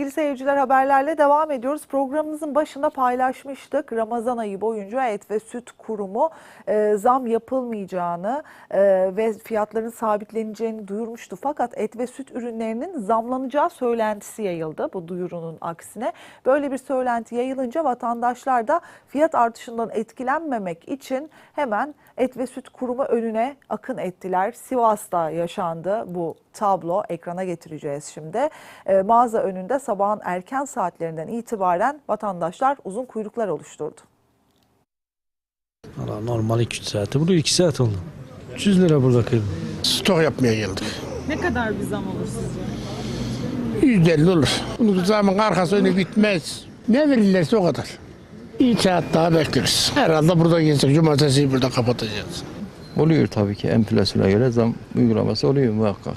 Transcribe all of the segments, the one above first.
Sevgili seyirciler haberlerle devam ediyoruz. Programımızın başında paylaşmıştık. Ramazan ayı boyunca Et ve Süt Kurumu e, zam yapılmayacağını e, ve fiyatların sabitleneceğini duyurmuştu. Fakat et ve süt ürünlerinin zamlanacağı söylentisi yayıldı bu duyurunun aksine. Böyle bir söylenti yayılınca vatandaşlar da fiyat artışından etkilenmemek için hemen Et ve Süt Kurumu önüne akın ettiler. Sivas'ta yaşandı bu tablo. Ekrana getireceğiz şimdi. E, mağaza önünde sabahın erken saatlerinden itibaren vatandaşlar uzun kuyruklar oluşturdu. Valla normal 2-3 saati. Burada 2 saat oldu. 300 lira burada kıyım. Stok yapmaya geldik. Ne kadar bir zam olur sizce? 150 olur. Bunun zaman arkası önü bitmez. Ne verirlerse o kadar. İyi saat daha bekleriz. Herhalde burada geçecek. Cumartesiyi burada kapatacağız. Oluyor tabii ki enflasyona göre zam uygulaması oluyor muhakkak.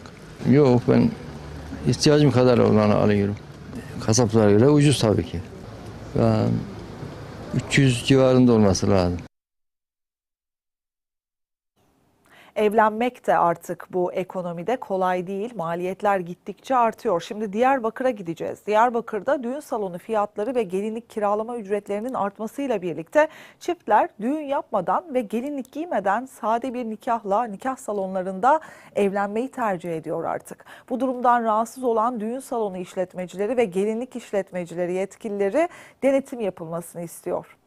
Yok ben ihtiyacım kadar olanı alıyorum. Kasaplara göre ucuz tabii ki. Ben 300 civarında olması lazım. Evlenmek de artık bu ekonomide kolay değil. Maliyetler gittikçe artıyor. Şimdi Diyarbakır'a gideceğiz. Diyarbakır'da düğün salonu fiyatları ve gelinlik kiralama ücretlerinin artmasıyla birlikte çiftler düğün yapmadan ve gelinlik giymeden sade bir nikahla nikah salonlarında evlenmeyi tercih ediyor artık. Bu durumdan rahatsız olan düğün salonu işletmecileri ve gelinlik işletmecileri yetkilileri denetim yapılmasını istiyor.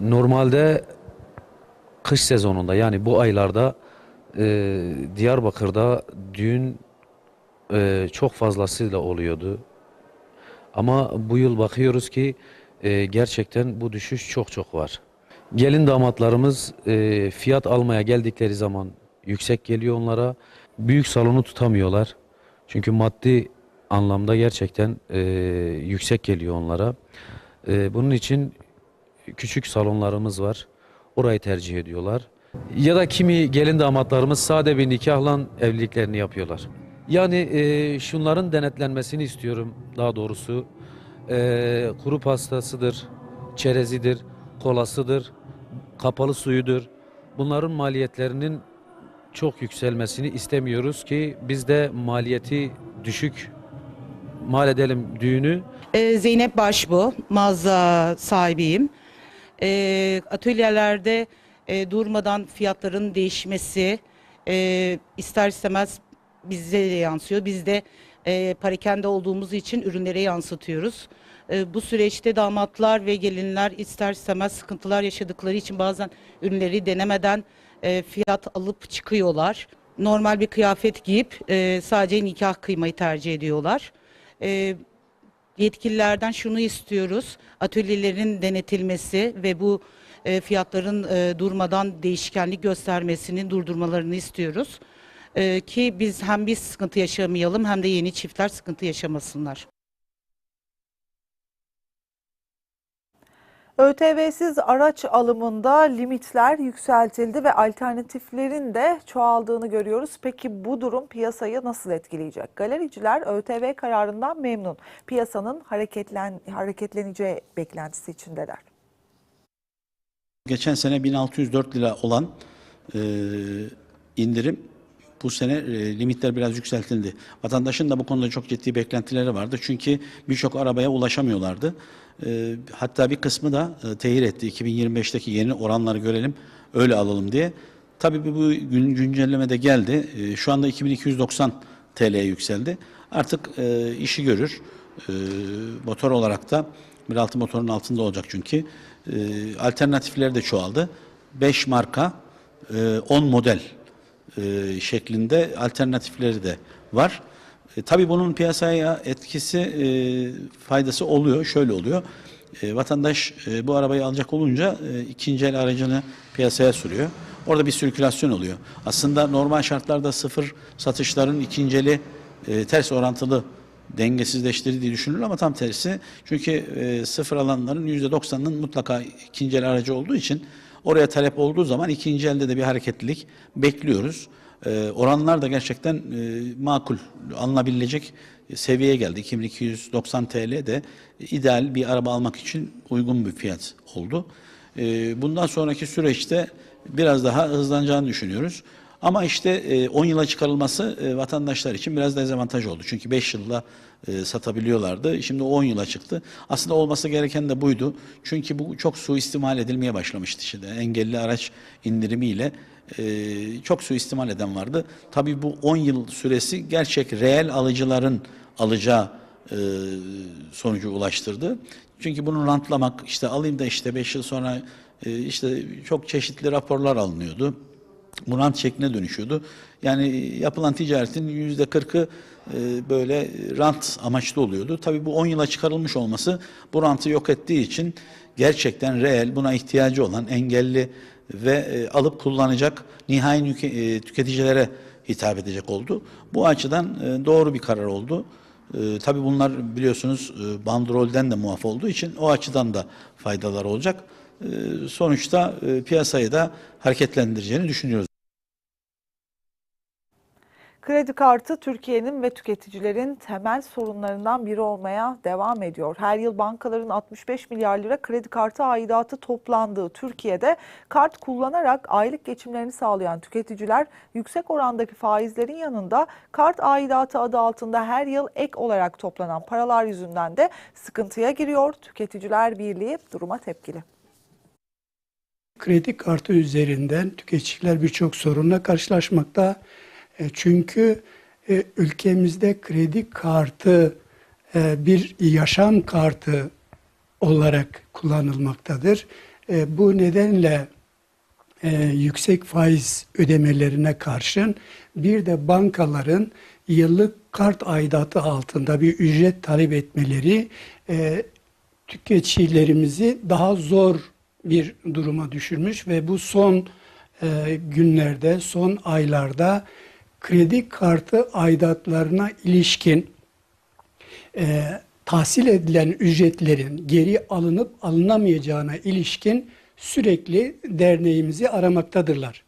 Normalde kış sezonunda yani bu aylarda e, Diyarbakır'da düğün e, çok fazlasıyla oluyordu. Ama bu yıl bakıyoruz ki e, gerçekten bu düşüş çok çok var. Gelin damatlarımız e, fiyat almaya geldikleri zaman yüksek geliyor onlara. Büyük salonu tutamıyorlar. Çünkü maddi anlamda gerçekten e, yüksek geliyor onlara. E, bunun için küçük salonlarımız var. Orayı tercih ediyorlar. Ya da kimi gelin damatlarımız sade bir nikahla evliliklerini yapıyorlar. Yani e, şunların denetlenmesini istiyorum daha doğrusu. E, kuru pastasıdır, çerezidir, kolasıdır, kapalı suyudur. Bunların maliyetlerinin çok yükselmesini istemiyoruz ki biz de maliyeti düşük mal edelim düğünü. Ee, Zeynep Başbu, mağaza sahibiyim. Ee, atölyelerde e, durmadan fiyatların değişmesi e, ister istemez bize de yansıyor. Biz de e, parakende olduğumuz için ürünlere yansıtıyoruz. E, bu süreçte damatlar ve gelinler ister istemez sıkıntılar yaşadıkları için bazen ürünleri denemeden e, fiyat alıp çıkıyorlar. Normal bir kıyafet giyip e, sadece nikah kıymayı tercih ediyorlar. E, yetkililerden şunu istiyoruz. Atölyelerin denetilmesi ve bu e, fiyatların e, durmadan değişkenlik göstermesinin durdurmalarını istiyoruz. E, ki biz hem biz sıkıntı yaşamayalım hem de yeni çiftler sıkıntı yaşamasınlar. ÖTV'siz araç alımında limitler yükseltildi ve alternatiflerin de çoğaldığını görüyoruz. Peki bu durum piyasayı nasıl etkileyecek? Galericiler ÖTV kararından memnun. Piyasanın hareketlen, hareketleneceği beklentisi içindeler. Geçen sene 1604 lira olan e, indirim bu sene e, limitler biraz yükseltildi. Vatandaşın da bu konuda çok ciddi beklentileri vardı. Çünkü birçok arabaya ulaşamıyorlardı. E, hatta bir kısmı da e, tehir etti. 2025'teki yeni oranları görelim, öyle alalım diye. Tabii bu gün güncelleme de geldi. E, şu anda 2290 TL'ye yükseldi. Artık e, işi görür. E, motor olarak da 1.6 motorun altında olacak çünkü. E, alternatifleri de çoğaldı. 5 marka, e, 10 model e, şeklinde alternatifleri de var. E, tabii bunun piyasaya etkisi, e, faydası oluyor. Şöyle oluyor. E, vatandaş e, bu arabayı alacak olunca e, ikinci el aracını piyasaya sürüyor. Orada bir sirkülasyon oluyor. Aslında normal şartlarda sıfır satışların ikinci eli e, ters orantılı dengesizleştirdiği düşünülür ama tam tersi. Çünkü e, sıfır alanların %90'ının mutlaka ikinci el aracı olduğu için oraya talep olduğu zaman ikinci elde de bir hareketlilik bekliyoruz. E, oranlar da gerçekten e, makul, alınabilecek seviyeye geldi. 2290 TL de ideal bir araba almak için uygun bir fiyat oldu. E, bundan sonraki süreçte biraz daha hızlanacağını düşünüyoruz. Ama işte e, 10 yıla çıkarılması e, vatandaşlar için biraz dezavantaj oldu. Çünkü 5 yılla e, satabiliyorlardı. Şimdi 10 yıla çıktı. Aslında olması gereken de buydu. Çünkü bu çok suistimal edilmeye başlamıştı. İşte engelli araç indirimiyle e, çok suistimal eden vardı. Tabii bu 10 yıl süresi gerçek reel alıcıların alacağı e, sonucu ulaştırdı. Çünkü bunu rantlamak, işte alayım da işte 5 yıl sonra e, işte çok çeşitli raporlar alınıyordu. Bu rant şekline dönüşüyordu. Yani yapılan ticaretin yüzde kırkı e, böyle rant amaçlı oluyordu. Tabii bu 10 yıla çıkarılmış olması bu rantı yok ettiği için gerçekten reel buna ihtiyacı olan engelli ve e, alıp kullanacak nihai e, tüketicilere hitap edecek oldu. Bu açıdan doğru bir karar oldu. E, tabii bunlar biliyorsunuz bandrolden de muaf olduğu için o açıdan da faydalar olacak. E, sonuçta e, piyasayı da hareketlendireceğini düşünüyoruz. Kredi kartı Türkiye'nin ve tüketicilerin temel sorunlarından biri olmaya devam ediyor. Her yıl bankaların 65 milyar lira kredi kartı aidatı toplandığı Türkiye'de kart kullanarak aylık geçimlerini sağlayan tüketiciler yüksek orandaki faizlerin yanında kart aidatı adı altında her yıl ek olarak toplanan paralar yüzünden de sıkıntıya giriyor. Tüketiciler Birliği duruma tepkili. Kredi kartı üzerinden tüketiciler birçok sorunla karşılaşmakta. E, Çünkü e, ülkemizde kredi kartı e, bir yaşam kartı olarak kullanılmaktadır. Bu nedenle yüksek faiz ödemelerine karşın bir de bankaların yıllık kart aidatı altında bir ücret talep etmeleri tüketicilerimizi daha zor bir duruma düşürmüş ve bu son e, günlerde, son aylarda kredi kartı aidatlarına ilişkin e, tahsil edilen ücretlerin geri alınıp alınamayacağına ilişkin sürekli derneğimizi aramaktadırlar.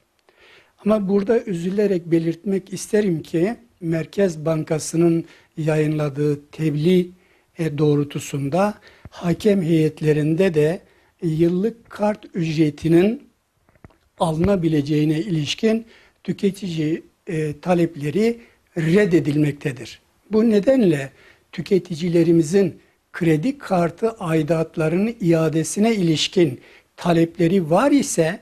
Ama burada üzülerek belirtmek isterim ki Merkez Bankası'nın yayınladığı tebliğ e, doğrultusunda hakem heyetlerinde de yıllık kart ücretinin alınabileceğine ilişkin tüketici e, talepleri reddedilmektedir. Bu nedenle tüketicilerimizin kredi kartı aidatlarının iadesine ilişkin talepleri var ise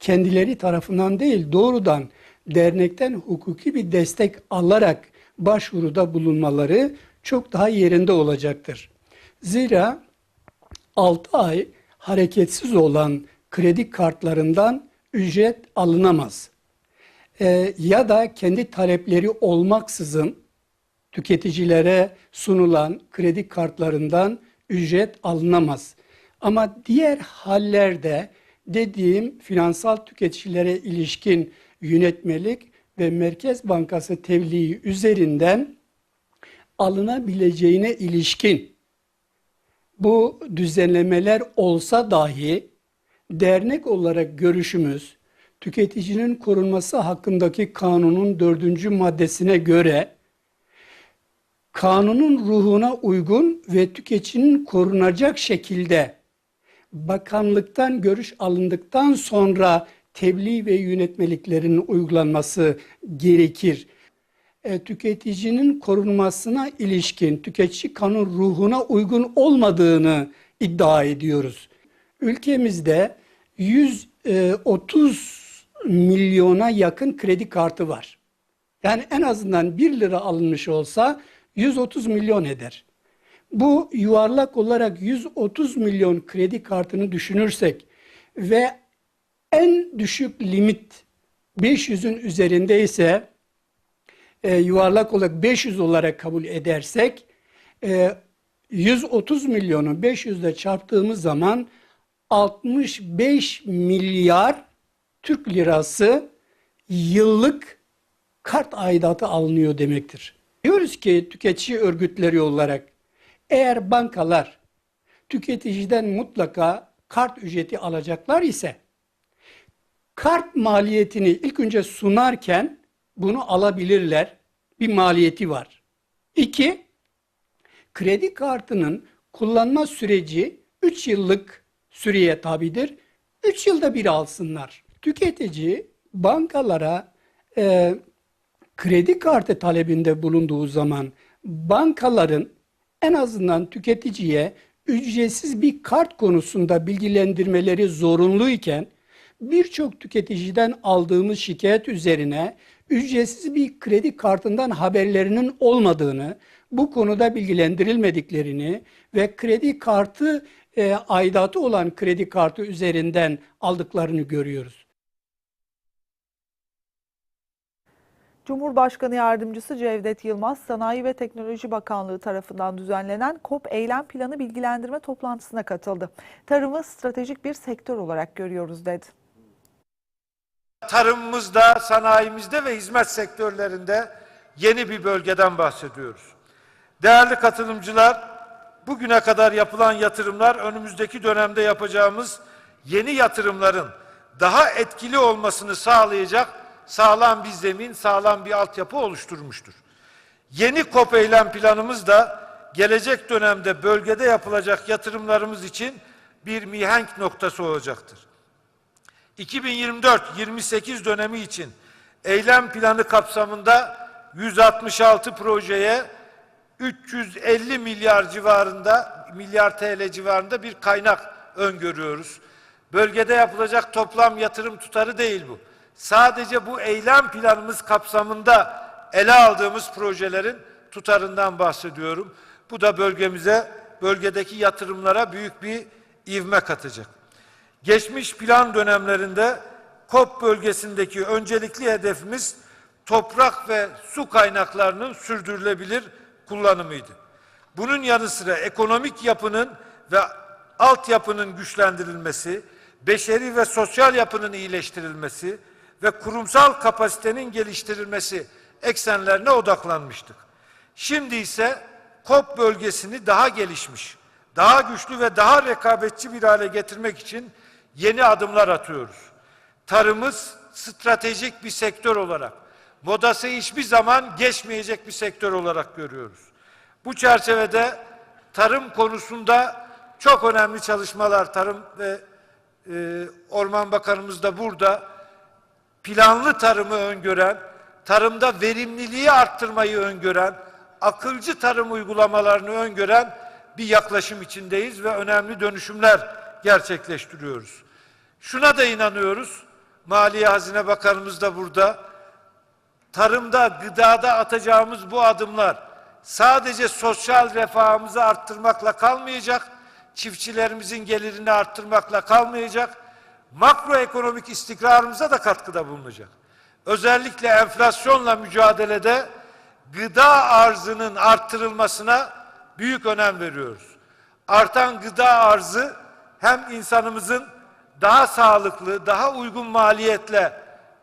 kendileri tarafından değil doğrudan dernekten hukuki bir destek alarak başvuruda bulunmaları çok daha yerinde olacaktır. Zira 6 ay hareketsiz olan kredi kartlarından ücret alınamaz. Ee, ya da kendi talepleri olmaksızın tüketicilere sunulan kredi kartlarından ücret alınamaz. Ama diğer hallerde dediğim finansal tüketicilere ilişkin yönetmelik ve Merkez Bankası tebliği üzerinden alınabileceğine ilişkin bu düzenlemeler olsa dahi dernek olarak görüşümüz tüketicinin korunması hakkındaki kanunun dördüncü maddesine göre kanunun ruhuna uygun ve tüketicinin korunacak şekilde bakanlıktan görüş alındıktan sonra tebliğ ve yönetmeliklerin uygulanması gerekir. E, tüketicinin korunmasına ilişkin tüketici kanun ruhuna uygun olmadığını iddia ediyoruz. Ülkemizde 130 milyona yakın kredi kartı var. Yani en azından 1 lira alınmış olsa 130 milyon eder. Bu yuvarlak olarak 130 milyon kredi kartını düşünürsek ve en düşük limit 500'ün üzerindeyse e, yuvarlak olarak 500 olarak kabul edersek e, 130 milyonu 500 ile çarptığımız zaman 65 milyar Türk lirası yıllık kart aidatı alınıyor demektir. Diyoruz ki tüketici örgütleri olarak eğer bankalar tüketiciden mutlaka kart ücreti alacaklar ise kart maliyetini ilk önce sunarken bunu alabilirler. Bir maliyeti var. İki, kredi kartının kullanma süreci 3 yıllık süreye tabidir. 3 yılda bir alsınlar. Tüketici bankalara e, kredi kartı talebinde bulunduğu zaman bankaların en azından tüketiciye ücretsiz bir kart konusunda bilgilendirmeleri zorunluyken birçok tüketiciden aldığımız şikayet üzerine ücretsiz bir kredi kartından haberlerinin olmadığını, bu konuda bilgilendirilmediklerini ve kredi kartı e, aidatı olan kredi kartı üzerinden aldıklarını görüyoruz. Cumhurbaşkanı Yardımcısı Cevdet Yılmaz, Sanayi ve Teknoloji Bakanlığı tarafından düzenlenen KOP Eylem Planı bilgilendirme toplantısına katıldı. Tarımı stratejik bir sektör olarak görüyoruz dedi. Tarımımızda, sanayimizde ve hizmet sektörlerinde yeni bir bölgeden bahsediyoruz. Değerli katılımcılar, bugüne kadar yapılan yatırımlar önümüzdeki dönemde yapacağımız yeni yatırımların daha etkili olmasını sağlayacak sağlam bir zemin, sağlam bir altyapı oluşturmuştur. Yeni KOP eylem planımız da gelecek dönemde bölgede yapılacak yatırımlarımız için bir mihenk noktası olacaktır. 2024-28 dönemi için eylem planı kapsamında 166 projeye 350 milyar civarında milyar TL civarında bir kaynak öngörüyoruz. Bölgede yapılacak toplam yatırım tutarı değil bu. Sadece bu eylem planımız kapsamında ele aldığımız projelerin tutarından bahsediyorum. Bu da bölgemize, bölgedeki yatırımlara büyük bir ivme katacak. Geçmiş plan dönemlerinde KOP bölgesindeki öncelikli hedefimiz toprak ve su kaynaklarının sürdürülebilir kullanımıydı. Bunun yanı sıra ekonomik yapının ve altyapının güçlendirilmesi, beşeri ve sosyal yapının iyileştirilmesi ve kurumsal kapasitenin geliştirilmesi eksenlerine odaklanmıştık. Şimdi ise KOP bölgesini daha gelişmiş, daha güçlü ve daha rekabetçi bir hale getirmek için yeni adımlar atıyoruz. Tarımız stratejik bir sektör olarak, modası hiçbir zaman geçmeyecek bir sektör olarak görüyoruz. Bu çerçevede tarım konusunda çok önemli çalışmalar, Tarım ve e, Orman Bakanımız da burada, planlı tarımı öngören, tarımda verimliliği arttırmayı öngören, akılcı tarım uygulamalarını öngören bir yaklaşım içindeyiz ve önemli dönüşümler gerçekleştiriyoruz. Şuna da inanıyoruz, Maliye Hazine Bakanımız da burada, tarımda, gıdada atacağımız bu adımlar sadece sosyal refahımızı arttırmakla kalmayacak, çiftçilerimizin gelirini arttırmakla kalmayacak, makroekonomik istikrarımıza da katkıda bulunacak. Özellikle enflasyonla mücadelede gıda arzının arttırılmasına büyük önem veriyoruz. Artan gıda arzı hem insanımızın daha sağlıklı, daha uygun maliyetle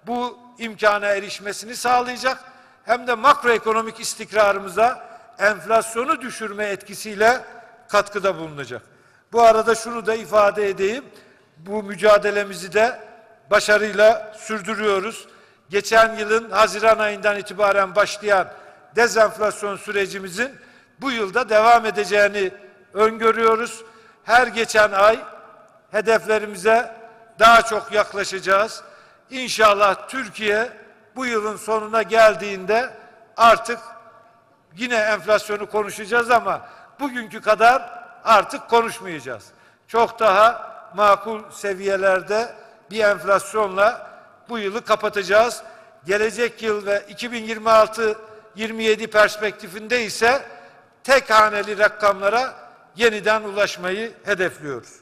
bu imkana erişmesini sağlayacak hem de makroekonomik istikrarımıza enflasyonu düşürme etkisiyle katkıda bulunacak. Bu arada şunu da ifade edeyim. Bu mücadelemizi de başarıyla sürdürüyoruz. Geçen yılın Haziran ayından itibaren başlayan dezenflasyon sürecimizin bu yılda devam edeceğini öngörüyoruz. Her geçen ay hedeflerimize daha çok yaklaşacağız. İnşallah Türkiye bu yılın sonuna geldiğinde artık yine enflasyonu konuşacağız ama bugünkü kadar artık konuşmayacağız. Çok daha makul seviyelerde bir enflasyonla bu yılı kapatacağız. Gelecek yıl ve 2026-27 perspektifinde ise tek haneli rakamlara yeniden ulaşmayı hedefliyoruz.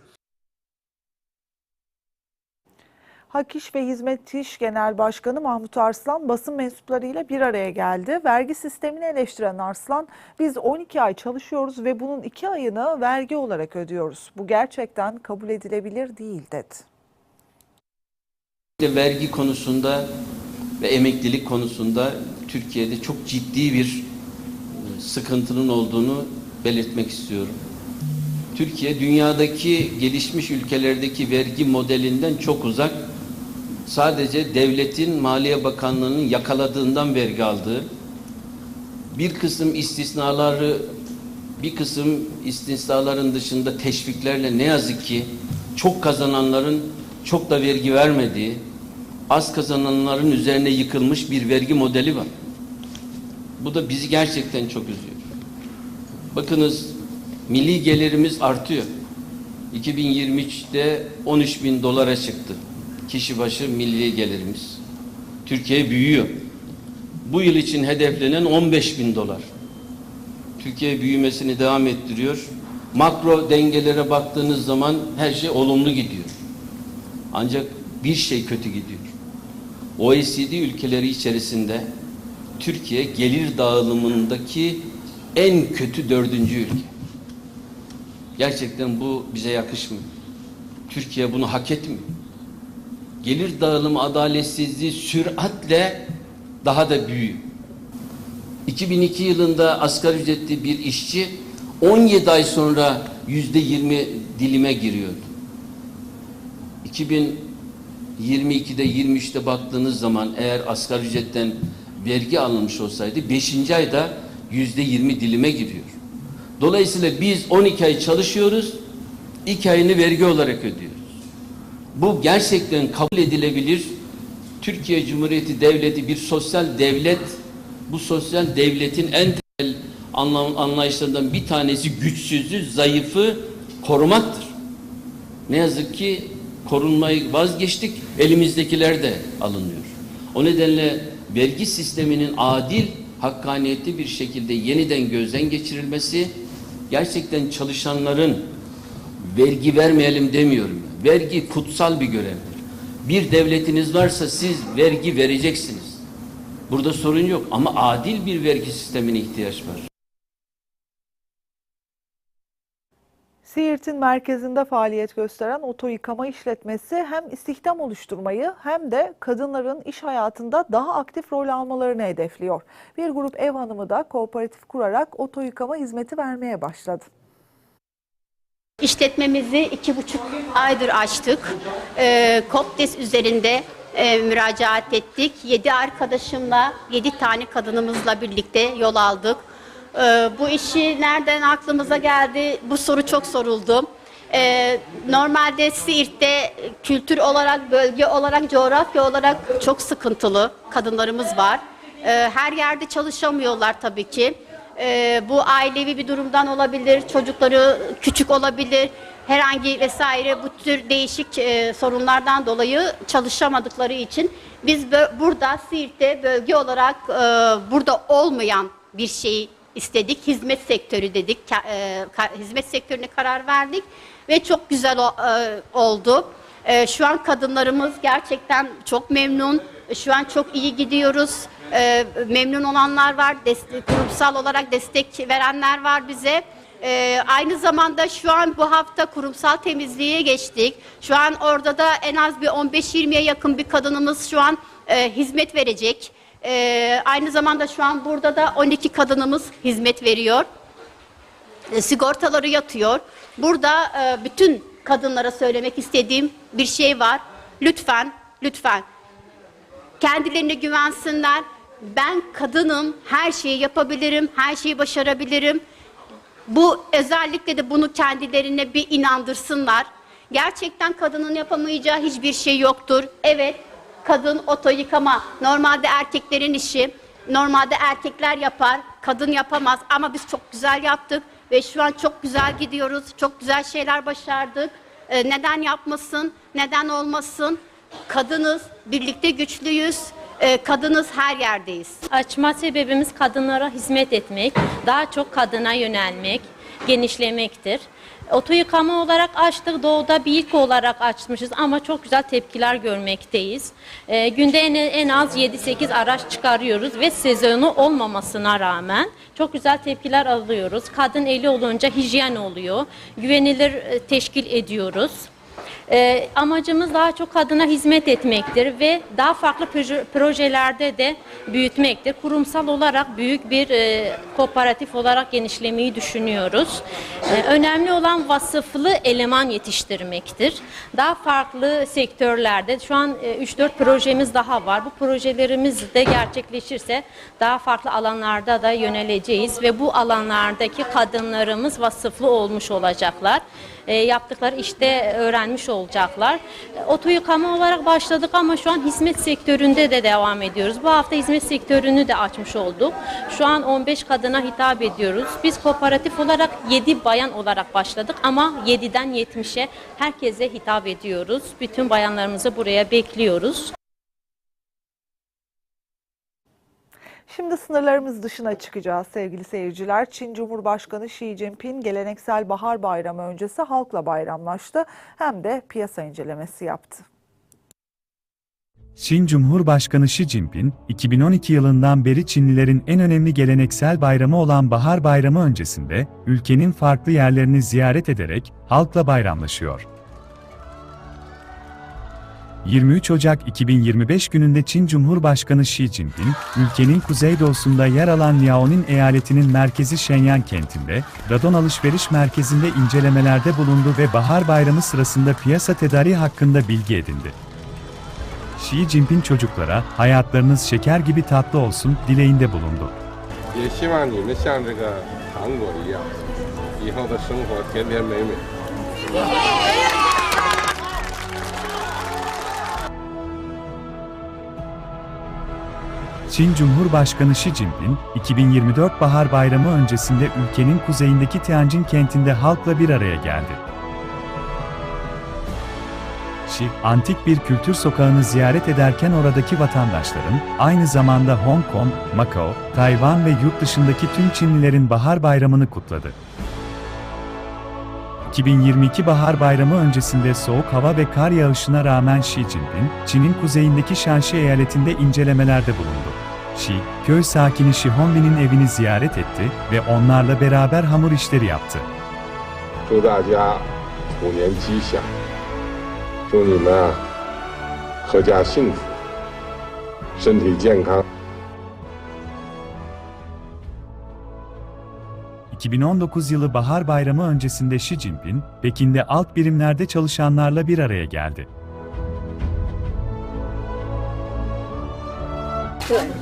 Hak İş ve Hizmet İş Genel Başkanı Mahmut Arslan basın mensuplarıyla bir araya geldi. Vergi sistemini eleştiren Arslan, biz 12 ay çalışıyoruz ve bunun 2 ayını vergi olarak ödüyoruz. Bu gerçekten kabul edilebilir değil dedi. De vergi konusunda ve emeklilik konusunda Türkiye'de çok ciddi bir e, sıkıntının olduğunu belirtmek istiyorum. Türkiye dünyadaki gelişmiş ülkelerdeki vergi modelinden çok uzak. Sadece devletin Maliye Bakanlığı'nın yakaladığından vergi aldığı, bir kısım istisnaları, bir kısım istisnaların dışında teşviklerle ne yazık ki çok kazananların çok da vergi vermediği, az kazananların üzerine yıkılmış bir vergi modeli var. Bu da bizi gerçekten çok üzüyor. Bakınız milli gelirimiz artıyor. 2023'te 13 bin dolara çıktı. Kişi başı milli gelirimiz. Türkiye büyüyor. Bu yıl için hedeflenen 15 bin dolar. Türkiye büyümesini devam ettiriyor. Makro dengelere baktığınız zaman her şey olumlu gidiyor. Ancak bir şey kötü gidiyor. OECD ülkeleri içerisinde Türkiye gelir dağılımındaki en kötü dördüncü ülke. Gerçekten bu bize yakışmıyor. Türkiye bunu hak etmiyor. Gelir dağılımı adaletsizliği süratle daha da büyüyor. 2002 yılında asgari ücretli bir işçi 17 ay sonra yüzde 20 dilime giriyordu. 2022'de 23'te baktığınız zaman eğer asgari ücretten vergi alınmış olsaydı 5. ayda yüzde 20 dilime giriyor. Dolayısıyla biz 12 ay çalışıyoruz, 2 ayını vergi olarak ödüyoruz. Bu gerçekten kabul edilebilir. Türkiye Cumhuriyeti Devleti bir sosyal devlet. Bu sosyal devletin en temel anlayışlarından bir tanesi güçsüzü, zayıfı korumaktır. Ne yazık ki korunmayı vazgeçtik, elimizdekiler de alınıyor. O nedenle vergi sisteminin adil, hakkaniyetli bir şekilde yeniden gözden geçirilmesi, gerçekten çalışanların vergi vermeyelim demiyorum. Vergi kutsal bir görevdir. Bir devletiniz varsa siz vergi vereceksiniz. Burada sorun yok ama adil bir vergi sistemine ihtiyaç var. Siirt'in merkezinde faaliyet gösteren oto yıkama işletmesi hem istihdam oluşturmayı hem de kadınların iş hayatında daha aktif rol almalarını hedefliyor. Bir grup ev hanımı da kooperatif kurarak oto yıkama hizmeti vermeye başladı. İşletmemizi iki buçuk aydır açtık. Ee, Kopdes üzerinde e, müracaat ettik. Yedi arkadaşımla, yedi tane kadınımızla birlikte yol aldık. Ee, bu işi nereden aklımıza geldi? Bu soru çok soruldu. Ee, normalde Siirt'te kültür olarak, bölge olarak, coğrafya olarak çok sıkıntılı kadınlarımız var. Ee, her yerde çalışamıyorlar tabii ki. Ee, bu ailevi bir durumdan olabilir, çocukları küçük olabilir, herhangi vesaire bu tür değişik e, sorunlardan dolayı çalışamadıkları için biz burada Siirt'te bölge olarak e, burada olmayan bir şeyi istedik. Hizmet sektörü dedik. E, hizmet sektörüne karar verdik ve çok güzel e, oldu. E, şu an kadınlarımız gerçekten çok memnun. Şu an çok iyi gidiyoruz. Memnun olanlar var. Kurumsal olarak destek verenler var bize. E, aynı zamanda şu an bu hafta kurumsal temizliğe geçtik. Şu an orada da en az bir 15-20'ye yakın bir kadınımız şu an e, hizmet verecek. E, aynı zamanda şu an burada da 12 kadınımız hizmet veriyor e, sigortaları yatıyor. Burada e, bütün kadınlara söylemek istediğim bir şey var. Lütfen, lütfen kendilerine güvensinler. Ben kadınım, her şeyi yapabilirim, her şeyi başarabilirim. Bu özellikle de bunu kendilerine bir inandırsınlar. Gerçekten kadının yapamayacağı hiçbir şey yoktur. Evet, kadın oto yıkama normalde erkeklerin işi. Normalde erkekler yapar, kadın yapamaz ama biz çok güzel yaptık ve şu an çok güzel gidiyoruz. Çok güzel şeyler başardık. Ee, neden yapmasın? Neden olmasın? Kadınız, birlikte güçlüyüz. Ee, kadınız her yerdeyiz. Açma sebebimiz kadınlara hizmet etmek, daha çok kadına yönelmek, genişlemektir. Oto yıkama olarak açtık, doğuda bir ilk olarak açmışız ama çok güzel tepkiler görmekteyiz. Ee, günde en, en az 7-8 araç çıkarıyoruz ve sezonu olmamasına rağmen çok güzel tepkiler alıyoruz. Kadın eli olunca hijyen oluyor, güvenilir e, teşkil ediyoruz. Ee, amacımız daha çok kadına hizmet etmektir ve daha farklı proje- projelerde de büyütmektir. Kurumsal olarak büyük bir e, kooperatif olarak genişlemeyi düşünüyoruz. Ee, önemli olan vasıflı eleman yetiştirmektir. Daha farklı sektörlerde şu an e, 3-4 projemiz daha var. Bu projelerimiz de gerçekleşirse daha farklı alanlarda da yöneleceğiz ve bu alanlardaki kadınlarımız vasıflı olmuş olacaklar. e, yaptıkları işte öğrenmiş olacaklar. E, Oto yıkama olarak başladık ama şu an hizmet sektöründe de devam ediyoruz. Bu hafta hizmet sektörünü de açmış olduk. Şu an 15 kadına hitap ediyoruz. Biz kooperatif olarak 7 bayan olarak başladık ama 7'den 70'e herkese hitap ediyoruz. Bütün bayanlarımızı buraya bekliyoruz. Şimdi sınırlarımız dışına çıkacağız sevgili seyirciler. Çin Cumhurbaşkanı Xi Jinping geleneksel bahar bayramı öncesi halkla bayramlaştı. Hem de piyasa incelemesi yaptı. Çin Cumhurbaşkanı Xi Jinping, 2012 yılından beri Çinlilerin en önemli geleneksel bayramı olan Bahar Bayramı öncesinde, ülkenin farklı yerlerini ziyaret ederek halkla bayramlaşıyor. 23 Ocak 2025 gününde Çin Cumhurbaşkanı Xi Jinping, ülkenin kuzeydoğusunda yer alan Liaoning eyaletinin merkezi Shenyang kentinde, radon alışveriş merkezinde incelemelerde bulundu ve Bahar Bayramı sırasında piyasa tedariği hakkında bilgi edindi. Xi Jinping çocuklara hayatlarınız şeker gibi tatlı olsun dileğinde bulundu. 也希望你们像这个糖果一样，以后的生活甜甜美美。 Çin Cumhurbaşkanı Xi Jinping, 2024 Bahar Bayramı öncesinde ülkenin kuzeyindeki Tianjin kentinde halkla bir araya geldi. Xi, antik bir kültür sokağını ziyaret ederken oradaki vatandaşların, aynı zamanda Hong Kong, Macao, Tayvan ve yurt dışındaki tüm Çinlilerin Bahar Bayramını kutladı. 2022 Bahar Bayramı öncesinde soğuk hava ve kar yağışına rağmen Xi Jinping, Çin'in kuzeyindeki Shanxi eyaletinde incelemelerde bulundu. Şi, köy sakini Shihonri'nin evini ziyaret etti ve onlarla beraber hamur işleri yaptı. ...2019 yılı Bahar Bayramı öncesinde Xi Jinping, Pekin'de alt birimlerde çalışanlarla bir araya geldi.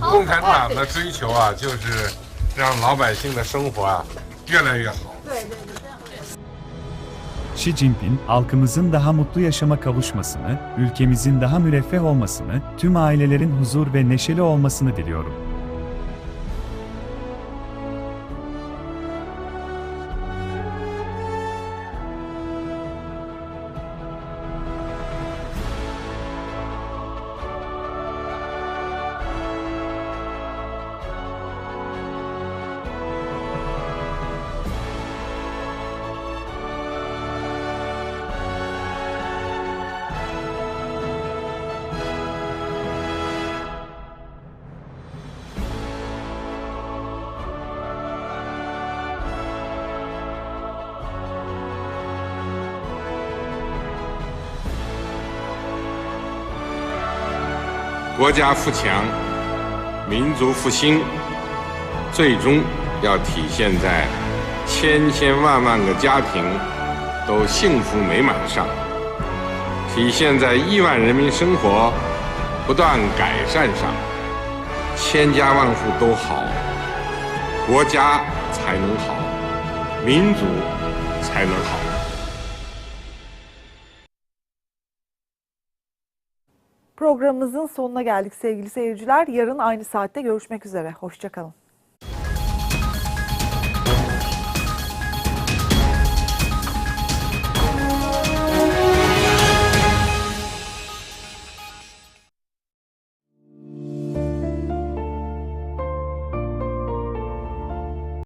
共产党的追求啊，就是让老百姓的生活啊越来越好。 Xi Jinping, halkımızın daha mutlu yaşama kavuşmasını, ülkemizin daha müreffeh olmasını, tüm ailelerin huzur ve neşeli olmasını diliyorum. “ 国家富强，民族复兴，最终要体现在千千万万个家庭都幸福美满上，体现在亿万人民生活不断改善上。千家万户都好，国家才能好，民族才能好。” Programımızın sonuna geldik sevgili seyirciler. Yarın aynı saatte görüşmek üzere. Hoşçakalın.